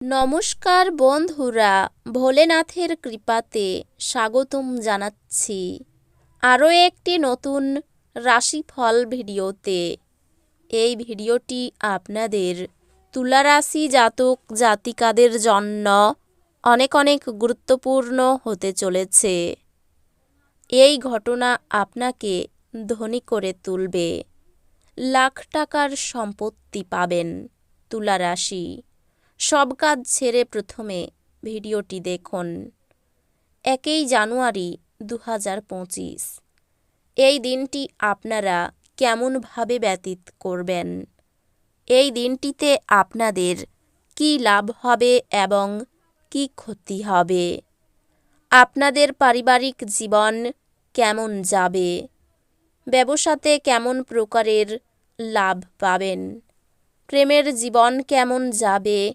নমস্কার বন্ধুরা, ভোলেনাথের কৃপাতে স্বাগতম জানাচ্ছি আরও একটি নতুন রাশিফল ভিডিওতে। এই ভিডিওটি আপনাদের তুলা রাশি জাতক জাতিকাদের জন্য অনেক অনেক গুরুত্বপূর্ণ হতে চলেছে। এই ঘটনা আপনাকে ধনী করে তুলবে। লাখ টাকার সম্পত্তি পাবেন তুলা রাশি সব কাজ ছেড়ে প্রথমে ভিডিওটি দেখুন। একই জানুয়ারি দু হাজার পঁচিশ। এই দিনটি আপনারা কেমনভাবে ব্যতীত করবেন? এই দিনটিতে আপনাদের কি লাভ হবে এবং কি ক্ষতি হবে? আপনাদের পারিবারিক জীবন কেমন যাবে? ব্যবসাতে কেমন প্রকারের লাভ পাবেন? প্রেমের জীবন কেমন যাবে?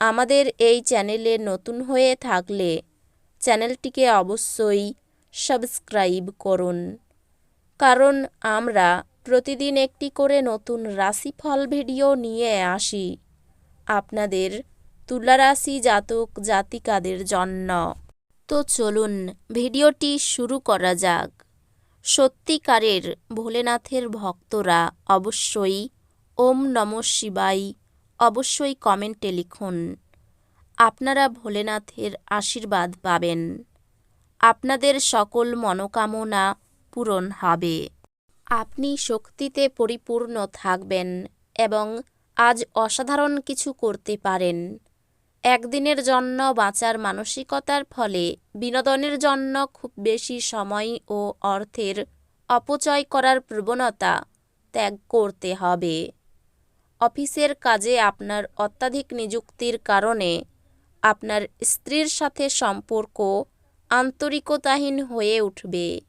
আমাদের এই চ্যানেলে নতুন হয়ে থাকলে চ্যানেলটিকে অবশ্যই সাবস্ক্রাইব করুন। কারণ আমরা প্রতিদিন একটি করে নতুন রাশিফল ভিডিও নিয়ে আসি আপনাদের তুলা রাশি জাতক জাতিকাদের জন্য। তো চলুন ভিডিওটি শুরু করা যাক। সত্যিকারের ভোলেনাথের ভক্তরা অবশ্যই ওম নম শিবাই অবশ্যই কমেন্টে লিখুন। আপনারা ভোলেনাথের আশীর্বাদ পাবেন। আপনাদের সকল মনোকামনা পূরণ হবে। আপনি শক্তিতে পরিপূর্ণ থাকবেন এবং আজ অসাধারণ কিছু করতে পারেন। একদিনের জন্য বাঁচার মানসিকতার ফলে বিনোদনের জন্য খুব বেশি সময় ও অর্থের অপচয় করার প্রবণতা ত্যাগ করতে হবে। অফিসের কাজে আপনার অত্যাধিক নিযুক্তির কারণে আপনার স্ত্রীর সাথে সম্পর্ক আন্তরিকতাহীন হয়ে উঠবে।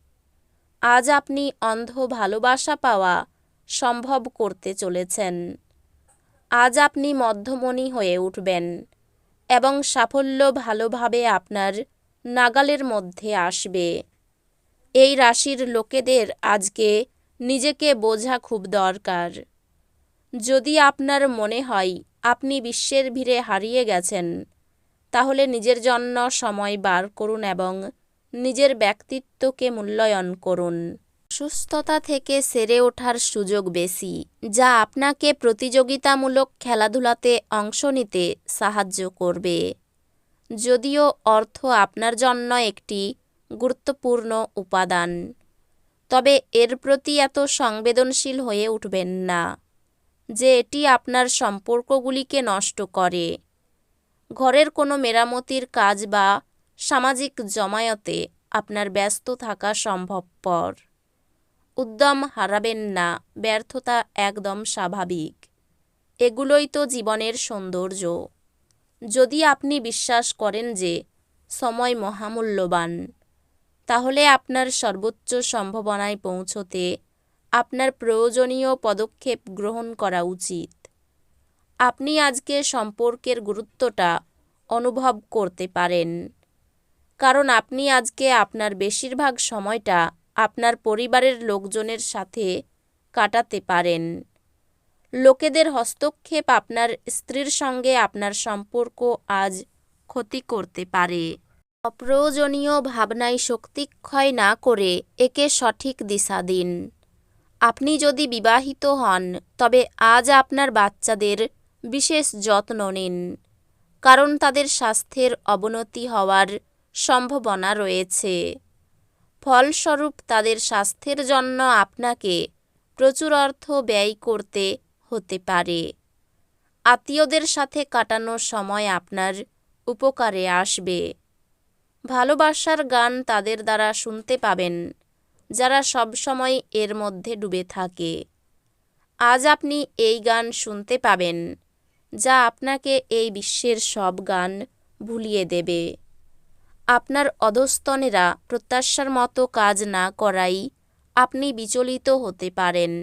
আজ আপনি অন্ধ ভালোবাসা পাওয়া সম্ভব করতে চলেছেন। আজ আপনি মধ্যমণি হয়ে উঠবেন এবং সাফল্য ভালোভাবে আপনার নাগালের মধ্যে আসবে। এই রাশির লোকেদের আজকে নিজেকে বোঝা খুব দরকার। যদি আপনার মনে হয় আপনি বিশ্বের ভিড়ে হারিয়ে গেছেন, তাহলে নিজের জন্য সময় বার করুন এবং নিজের ব্যক্তিত্বকে মূল্যায়ন করুন। সুস্থতা থেকে সেরে ওঠার সুযোগ বেশি, যা আপনাকে প্রতিযোগিতামূলক খেলাধুলাতে অংশ নিতে সাহায্য করবে। যদিও অর্থ আপনার জন্য একটি গুরুত্বপূর্ণ উপাদান, তবে এর প্রতি এত সংবেদনশীল হয়ে উঠবেন না। যে এটি আপনার সম্পর্কগুলিকে নষ্ট করে। ঘরের কোনো মেরামতির কাজ বা সামাজিক জমায়তে আপনার ব্যস্ত থাকা সম্ভবপর। উদ্যম হারাবেন না, ব্যর্থতা একদম স্বাভাবিক। এগুলোই তো জীবনের সৌন্দর্য। যদি আপনি বিশ্বাস করেন যে সময় মহামূল্যবান, তাহলে আপনার সর্বোচ্চ সম্ভাবনায় পৌঁছতে আপনার প্রয়োজনীয় পদক্ষেপ গ্রহণ করা উচিত। আপনি আজকে সম্পর্কের গুরুত্বটা অনুভব করতে পারেন। কারণ আপনি আজকে আপনার বেশিরভাগ সময়টা আপনার পরিবারের লোকজনের সাথে কাটাতে পারেন। লোকেদের হস্তক্ষেপ আপনার স্ত্রীর সঙ্গে আপনার সম্পর্ক আজ ক্ষতি করতে পারে। অপ্রয়োজনীয় ভাবনায় শক্তিক্ষয় না করে একে সঠিক দিশা দিন। আপনি যদি বিবাহিত হন, তবে আজ আপনার বাচ্চাদের বিশেষ যত্ন নিন, কারণ তাদের স্বাস্থ্যের অবনতি হওয়ার সম্ভাবনা রয়েছে। ফলস্বরূপ, তাদের স্বাস্থ্যের জন্য আপনাকে প্রচুর অর্থ ব্যয় করতে হতে পারে। আত্মীয়দের সাথে কাটানো সময় আপনার উপকারে আসবে। ভালোবাসার গান তাদের দ্বারা শুনতে পাবেন। যারা সবসময় এর মধ্যে ডুবে থাকে। আজ আপনি এই গান শুনতে পাবেন, যা আপনাকে এই বিশ্বের সব গান ভুলিয়ে দেবে। আপনার অধস্তনেরা প্রত্যাশার মতো কাজ না করাই আপনি বিচলিত হতে পারেন।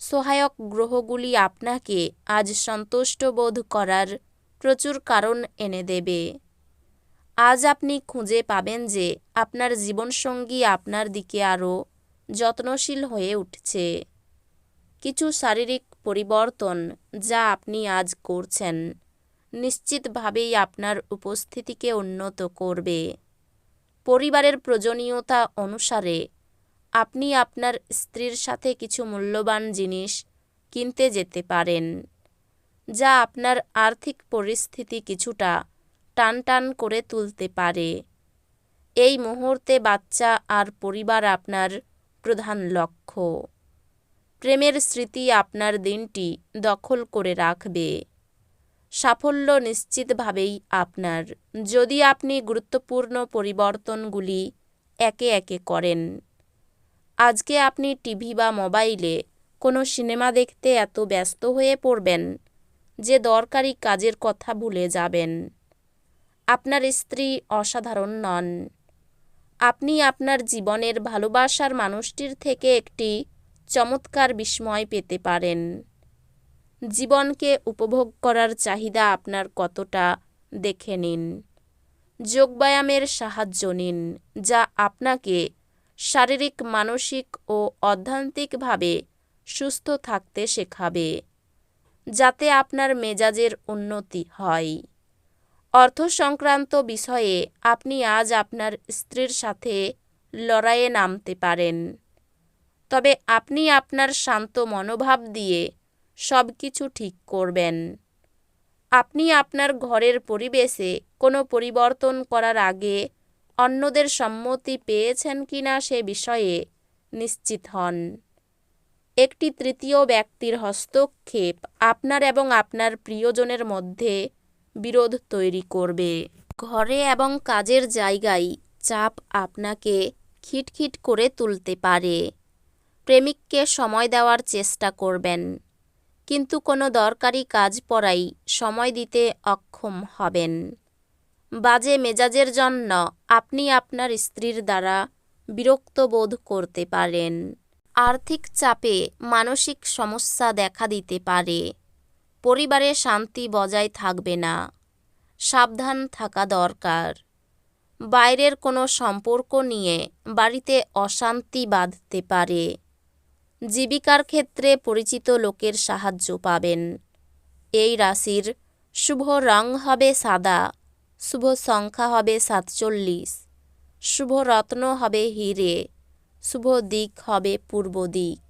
সহায়ক গ্রহগুলি আপনাকে আজ সন্তুষ্ট বোধ করার প্রচুর কারণ এনে দেবে। আজ আপনি খুঁজে পাবেন যে আপনার জীবনসঙ্গী আপনার দিকে আরও যত্নশীল হয়ে উঠছে। কিছু শারীরিক পরিবর্তন যা আপনি আজ করছেন নিশ্চিতভাবেই আপনার উপস্থিতিকে উন্নত করবে। পরিবারের প্রয়োজনীয়তা অনুসারে আপনি আপনার স্ত্রীর সাথে কিছু মূল্যবান জিনিস কিনতে যেতে পারেন, যা আপনার আর্থিক পরিস্থিতি কিছুটা টানটান করে তুলতে পারে। এই মুহূর্তে বাচ্চা আর পরিবার আপনার প্রধান লক্ষ্য। প্রেমের স্মৃতি আপনার দিনটি দখল করে রাখবে। সাফল্য নিশ্চিতভাবেই আপনার। যদি আপনি গুরুত্বপূর্ণ পরিবর্তনগুলি একে একে করেন। আজকে আপনি টিভি বা মোবাইলে কোনো সিনেমা দেখতে এত ব্যস্ত হয়ে পড়বেন যে দরকারি কাজের কথা ভুলে যাবেন। আপনার স্ত্রী অসাধারণ নন। আপনি আপনার জীবনের ভালোবাসার মানুষটির থেকে একটি চমৎকার বিস্ময় পেতে পারেন। জীবনকে উপভোগ করার চাহিদা আপনার কতটা দেখে নিন। যোগব্যায়ামের সাহায্য নিন, যা আপনাকে শারীরিক, মানসিক ও অধ্যান্তিকভাবে সুস্থ থাকতে শেখাবে, যাতে আপনার মেজাজের উন্নতি হয়। অর্থ সংক্রান্ত বিষয়ে আপনি আজ আপনার স্ত্রীর সাথে লড়াইয়ে নামতে পারেন। তবে আপনি আপনার শান্ত মনোভাব দিয়ে সব কিছু ঠিক করবেন। আপনি আপনার ঘরের পরিবেশে কোনো পরিবর্তন করার আগে অন্যদের সম্মতি পেয়েছেন কিনা সে বিষয়ে নিশ্চিত হন। একটি তৃতীয় ব্যক্তির হস্তক্ষেপ আপনার এবং আপনার প্রিয়জনের মধ্যে বিরোধ তৈরি করবে। ঘরে এবং কাজের জায়গায় চাপ আপনাকে খিটখিট করে তুলতে পারে। প্রেমিককে সময় দেওয়ার চেষ্টা করবেন। কিন্তু কোনো দরকারি কাজ পড়াই সময় দিতে অক্ষম হবেন। বাজে মেজাজের জন্য আপনি আপনার স্ত্রীর দ্বারা বিরক্ত বোধ করতে পারেন। আর্থিক চাপে মানসিক সমস্যা দেখা দিতে পারে। পরিবারে শান্তি বজায় থাকবে না। সাবধান থাকা দরকার। বাইরের কোনো সম্পর্ক নিয়ে বাড়িতে অশান্তি বাঁধতে পারে। জীবিকার ক্ষেত্রে পরিচিত লোকের সাহায্য পাবেন। এই রাশির শুভ রং হবে সাদা, শুভ সংখ্যা হবে সাতচল্লিশ, শুভ রত্ন হবে হিরে, শুভ দিক হবে পূর্ব দিক।